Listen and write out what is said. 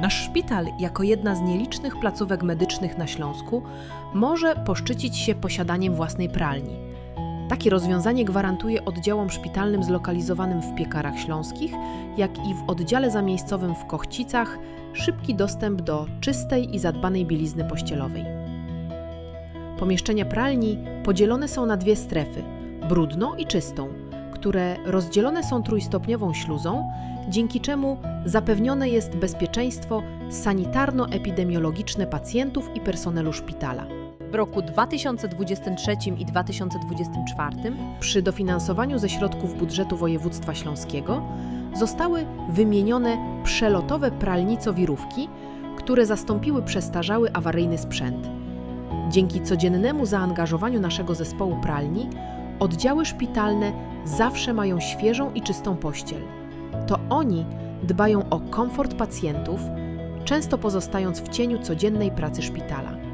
Nasz szpital, jako jedna z nielicznych placówek medycznych na Śląsku, może poszczycić się posiadaniem własnej pralni. Takie rozwiązanie gwarantuje oddziałom szpitalnym zlokalizowanym w Piekarach Śląskich, jak i w oddziale zamiejscowym w Kochcicach szybki dostęp do czystej i zadbanej bielizny pościelowej. Pomieszczenia pralni podzielone są na dwie strefy brudną i czystą, które rozdzielone są trójstopniową śluzą, dzięki czemu zapewnione jest bezpieczeństwo sanitarno-epidemiologiczne pacjentów i personelu szpitala. W roku 2023 i 2024 Przy dofinansowaniu ze środków budżetu województwa śląskiego zostały wymienione przelotowe pralnico-wirówki, które zastąpiły przestarzały awaryjny sprzęt. Dzięki codziennemu zaangażowaniu naszego zespołu pralni, oddziały szpitalne zawsze mają świeżą i czystą pościel. To oni dbają o komfort pacjentów, często pozostając w cieniu codziennej pracy szpitala.